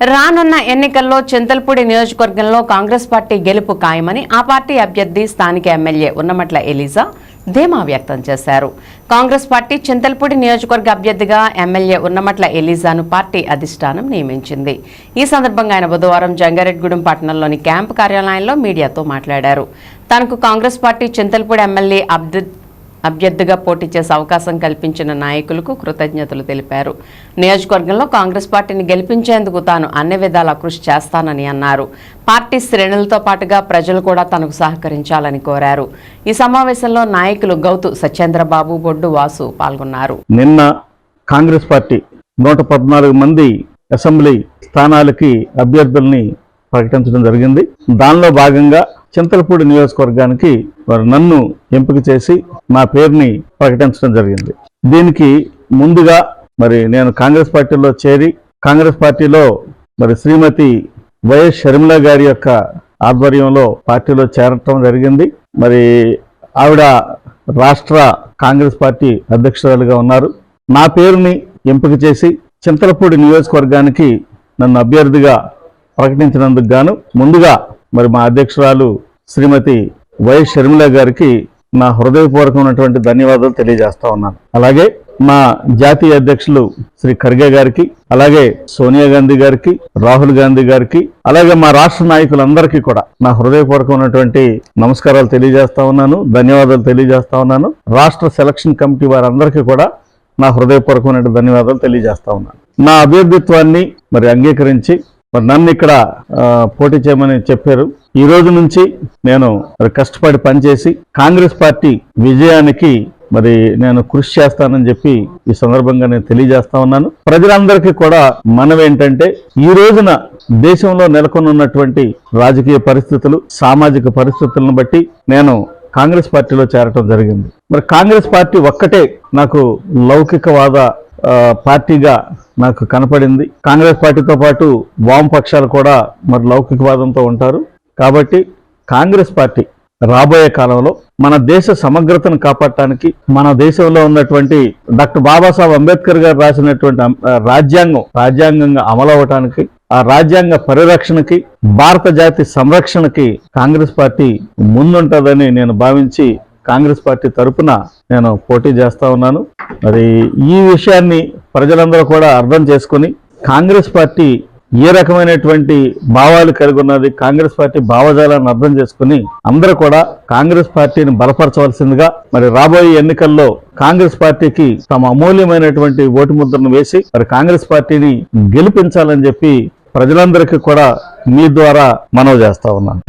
రానున్న ఎన్నికల్లో చింతల్పూడి నియోజకవర్గంలో కాంగ్రెస్ పార్టీ గెలుపు ఖాయమని ఆ పార్టీ అభ్యర్థి స్థానిక ఎమ్మెల్యే ఉన్నమట్ల ఎలీజా ధీమా వ్యక్తం చేశారు. కాంగ్రెస్ పార్టీ చింతల్పూడి నియోజకవర్గ అభ్యర్థిగా ఎమ్మెల్యే ఉన్నమట్ల ఎలీజాను పార్టీ అధిష్టానం నియమించింది. ఈ సందర్భంగా ఆయన బుధవారం జంగారెడ్గూడెం పట్టణంలోని క్యాంపు కార్యాలయంలో మీడియాతో మాట్లాడారు. తనకు కాంగ్రెస్ పార్టీ చింతల్పూడి ఎమ్మెల్యే అభ్యర్థి అభ్యర్థిగా పోటీ చేసే అవకాశం కల్పించిన నాయకులకు కృతజ్ఞతలు తెలిపారు. నియోజకవర్గంలో కాంగ్రెస్ పార్టీని గెలిపించేందుకు తాను అన్ని విధాలా కృషి చేస్తానని అన్నారు. పార్టీ శ్రేణులతో పాటుగా ప్రజలు కూడా తనకు సహకరించాలని కోరారు. ఈ సమావేశంలో నాయకులు గౌతు సత్యేంద్రబాబు బొడ్డు వాసు పాల్గొన్నారు. నిన్న కాంగ్రెస్ పార్టీ నూట పద్నాలుగు మంది అసెంబ్లీ స్థానాలకి అభ్యర్థుల్ని ప్రకటించడం జరిగింది. దానిలో భాగంగా చింతలపూడి నియోజకవర్గానికి వారు నన్ను ఎంపిక చేసి నా పేరుని ప్రకటించడం జరిగింది. దీనికి ముందుగా మరి నేను కాంగ్రెస్ పార్టీలో చేరి కాంగ్రెస్ పార్టీలో మరి శ్రీమతి వైఎస్ షర్మిల గారి యొక్క ఆధ్వర్యంలో పార్టీలో చేరటం జరిగింది. మరి ఆవిడ రాష్ట్ర కాంగ్రెస్ పార్టీ అధ్యక్షురాలుగా ఉన్నారు. నా పేరుని ఎంపిక చేసి చింతలపూడి నియోజకవర్గానికి నన్ను అభ్యర్థిగా ప్రకటించినందుకు గాను ముందుగా మరి మా అధ్యక్షురాలు శ్రీమతి వై షర్మిల గారికి నా హృదయపూర్వకమైనటువంటి ధన్యవాదాలు తెలియజేస్తా ఉన్నాను. అలాగే మా జాతీయ అధ్యక్షులు శ్రీ ఖర్గే గారికి అలాగే సోనియా గాంధీ గారికి రాహుల్ గాంధీ గారికి అలాగే మా రాష్ట్ర నాయకులందరికీ కూడా నా హృదయపూర్వకమైనటువంటి నమస్కారాలు తెలియజేస్తా ఉన్నాను ధన్యవాదాలు తెలియజేస్తా ఉన్నాను. రాష్ట్ర సెలక్షన్ కమిటీ వారందరికీ కూడా నా హృదయపూర్వకమైన ధన్యవాదాలు తెలియజేస్తా ఉన్నాను. నా అభ్యర్థిత్వాన్ని మరి అంగీకరించి మరి నన్ను ఇక్కడ పోటీ చేయమని చెప్పారు. ఈ రోజు నుంచి నేను మరి కష్టపడి పనిచేసి కాంగ్రెస్ పార్టీ విజయానికి మరి నేను కృషి చేస్తానని చెప్పి ఈ సందర్భంగా నేను తెలియజేస్తా ఉన్నాను. ప్రజలందరికీ కూడా మనం ఏంటంటే ఈ రోజున దేశంలో నెలకొనున్నటువంటి రాజకీయ పరిస్థితులు సామాజిక పరిస్థితులను బట్టి నేను కాంగ్రెస్ పార్టీలో చేరటం జరిగింది. మరి కాంగ్రెస్ పార్టీ ఒక్కటే నాకు లౌకికవాద పార్టీగా నాకు కనపడింది. కాంగ్రెస్ పార్టీతో పాటు వామపక్షాలు కూడా మరి లౌకికవాదంతో ఉంటారు. కాబట్టి కాంగ్రెస్ పార్టీ రాబోయే కాలంలో మన దేశ సమగ్రతను కాపాడటానికి మన దేశంలో ఉన్నటువంటి డాక్టర్ బాబాసాహెబ్ అంబేద్కర్ గారు రాసినటువంటి రాజ్యాంగం రాజ్యాంగంగా అమలు అవటానికి ఆ రాజ్యాంగ పరిరక్షణకి భారత జాతి సంరక్షణకి కాంగ్రెస్ పార్టీ ముందుంటుందని నేను భావించి కాంగ్రెస్ పార్టీ తరపున నేను పోటీ చేస్తా ఉన్నాను. మరి ఈ విషయాన్ని ప్రజలందరూ కూడా అర్థం చేసుకుని కాంగ్రెస్ పార్టీ ఏ రకమైనటువంటి భావాలు కలిగి ఉన్నది కాంగ్రెస్ పార్టీ భావజాలాన్ని అర్థం చేసుకుని అందరూ కూడా కాంగ్రెస్ పార్టీని బలపరచవలసిందిగా మరి రాబోయే ఎన్నికల్లో కాంగ్రెస్ పార్టీకి తమ అమూల్యమైనటువంటి ఓటు ముద్రను వేసి మరి కాంగ్రెస్ పార్టీని గెలిపించాలని చెప్పి ప్రజలందరికీ కూడా మీ ద్వారా మనవి చేస్తా ఉన్నాను.